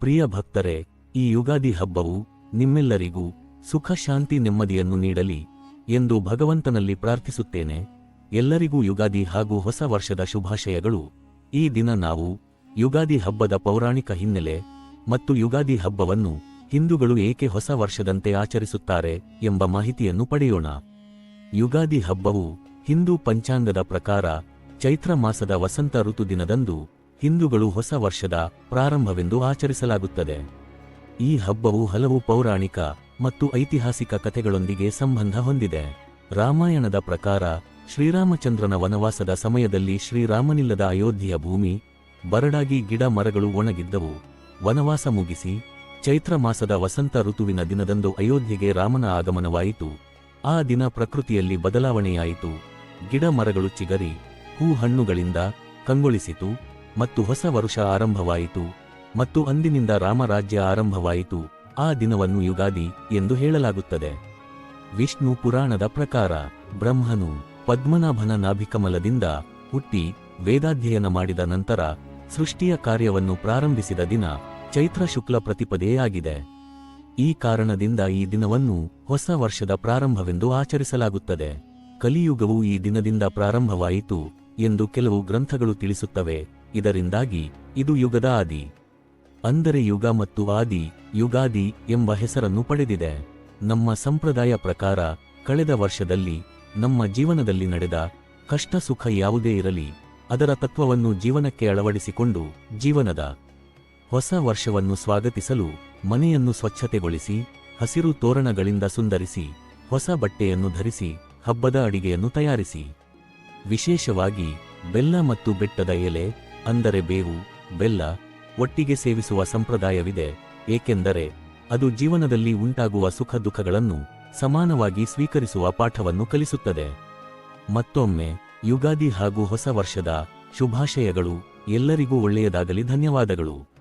ಪ್ರಿಯ ಭಕ್ತರೇ, ಈ ಯುಗಾದಿ ಹಬ್ಬವು ನಿಮ್ಮೆಲ್ಲರಿಗೂ ಸುಖ, ಶಾಂತಿ, ನೆಮ್ಮದಿಯನ್ನು ನೀಡಲಿ ಎಂದು ಭಗವಂತನಲ್ಲಿ ಪ್ರಾರ್ಥಿಸುತ್ತೇನೆ. ಎಲ್ಲರಿಗೂ ಯುಗಾದಿ ಹಾಗೂ ಹೊಸ ವರ್ಷದ ಶುಭಾಶಯಗಳು. ಈ ದಿನ ನಾವು ಯುಗಾದಿ ಹಬ್ಬದ ಪೌರಾಣಿಕ ಹಿನ್ನೆಲೆ ಮತ್ತು ಯುಗಾದಿ ಹಬ್ಬವನ್ನು ಹಿಂದೂಗಳು ಏಕೆ ಹೊಸ ವರ್ಷದಂತೆ ಆಚರಿಸುತ್ತಾರೆ ಎಂಬ ಮಾಹಿತಿಯನ್ನು ಪಡೆಯೋಣ. ಯುಗಾದಿ ಹಬ್ಬವು ಹಿಂದೂ ಪಂಚಾಂಗದ ಪ್ರಕಾರ ಚೈತ್ರ ಮಾಸದ ವಸಂತ ಋತುದಿನದಂದು ಹಿಂದೂಗಳು ಹೊಸ ವರ್ಷದ ಪ್ರಾರಂಭವೆಂದು ಆಚರಿಸಲಾಗುತ್ತದೆ. ಈ ಹಬ್ಬವು ಹಲವು ಪೌರಾಣಿಕ ಮತ್ತು ಐತಿಹಾಸಿಕ ಕಥೆಗಳೊಂದಿಗೆ ಸಂಬಂಧ ಹೊಂದಿದೆ. ರಾಮಾಯಣದ ಪ್ರಕಾರ ಶ್ರೀರಾಮಚಂದ್ರನ ವನವಾಸದ ಸಮಯದಲ್ಲಿ ಶ್ರೀರಾಮನಿಲ್ಲದ ಅಯೋಧ್ಯೆಯ ಭೂಮಿ, ಬರಡಾಗಿ ಗಿಡ ಮರಗಳು ಒಣಗಿದ್ದವು. ವನವಾಸ ಮುಗಿಸಿ ಚೈತ್ರ ಮಾಸದ ವಸಂತ ಋತುವಿನ ದಿನದಂದು ಅಯೋಧ್ಯೆಗೆ ರಾಮನ ಆಗಮನವಾಯಿತು. ಆ ದಿನ ಪ್ರಕೃತಿಯಲ್ಲಿ ಬದಲಾವಣೆಯಾಯಿತು. ಗಿಡ ಮರಗಳು ಚಿಗರಿ ಹೂ ಹಣ್ಣುಗಳಿಂದ ಕಂಗೊಳಿಸಿತು. ಮತ್ತು ಹೊಸ ವರುಷ ಆರಂಭವಾಯಿತು ಮತ್ತು ಅಂದಿನಿಂದ ರಾಮರಾಜ್ಯ ಆರಂಭವಾಯಿತು, ಆ ದಿನವನ್ನು ಯುಗಾದಿ ಎಂದು ಹೇಳಲಾಗುತ್ತದೆ. ವಿಷ್ಣು ಪುರಾಣದ ಪ್ರಕಾರ ಬ್ರಹ್ಮನು ಪದ್ಮನಾಭನ ನಾಭಿಕಮಲದಿಂದ ಹುಟ್ಟಿ ವೇದಾಧ್ಯಯನ ಮಾಡಿದ ನಂತರ ಸೃಷ್ಟಿಯ ಕಾರ್ಯವನ್ನು ಪ್ರಾರಂಭಿಸಿದ ದಿನ ಚೈತ್ರ ಶುಕ್ಲ ಪ್ರತಿಪದೆಯಾಗಿದೆ. ಈ ಕಾರಣದಿಂದ ಈ ದಿನವನ್ನು ಹೊಸ ವರ್ಷದ ಪ್ರಾರಂಭವೆಂದು ಆಚರಿಸಲಾಗುತ್ತದೆ. ಕಲಿಯುಗವು ಈ ದಿನದಿಂದ ಪ್ರಾರಂಭವಾಯಿತು ಎಂದು ಕೆಲವು ಗ್ರಂಥಗಳು ತಿಳಿಸುತ್ತವೆ. ಇದರಿಂದಾಗಿ ಇದು ಯುಗದ ಆದಿ. ಅಂದರೆ ಯುಗ ಮತ್ತು ಆದಿ, ಯುಗಾದಿ ಎಂಬ ಹೆಸರನ್ನು ಪಡೆದಿದೆ. ನಮ್ಮ ಸಂಪ್ರದಾಯ ಪ್ರಕಾರ, ಕಳೆದ ವರ್ಷದಲ್ಲಿ ನಮ್ಮ ಜೀವನದಲ್ಲಿ ನಡೆದ ಕಷ್ಟ ಸುಖ ಯಾವುದೇ ಇರಲಿ, ಅದರ ತತ್ವವನ್ನು ಜೀವನಕ್ಕೆ ಅಳವಡಿಸಿಕೊಂಡು ಜೀವನದ ಹೊಸ ವರ್ಷವನ್ನು ಸ್ವಾಗತಿಸಲು ಮನೆಯನ್ನು ಸ್ವಚ್ಛತೆಗೊಳಿಸಿ, ಹಸಿರು ತೋರಣಗಳಿಂದ ಸುಂದರಿಸಿ, ಹೊಸ ಬಟ್ಟೆಯನ್ನು ಧರಿಸಿ, ಹಬ್ಬದ ಅಡಿಗೆಯನ್ನು ತಯಾರಿಸಿ. ವಿಶೇಷವಾಗಿ ಬೆಲ್ಲ ಮತ್ತು ಬೆಟ್ಟದ ಎಲೆ ಅಂದರೆ ಬೇವು, ಬೆಲ್ಲ ಒಟ್ಟಿಗೆ ಸೇವಿಸುವ ಸಂಪ್ರದಾಯವಿದೆ, ಏಕೆಂದರೆ ಅದು ಜೀವನದಲ್ಲಿ ಉಂಟಾಗುವ ಸುಖ ದುಃಖಗಳನ್ನು ಸಮಾನವಾಗಿ ಸ್ವೀಕರಿಸುವ ಪಾಠವನ್ನು ಕಲಿಸುತ್ತದೆ. ಮತ್ತೊಮ್ಮೆ, ಯುಗಾದಿ ಹಾಗೂ ಹೊಸ ವರ್ಷದ ಶುಭಾಶಯಗಳು ಎಲ್ಲರಿಗೂ ಒಳ್ಳೆಯದಾಗಲಿ, ಧನ್ಯವಾದಗಳು.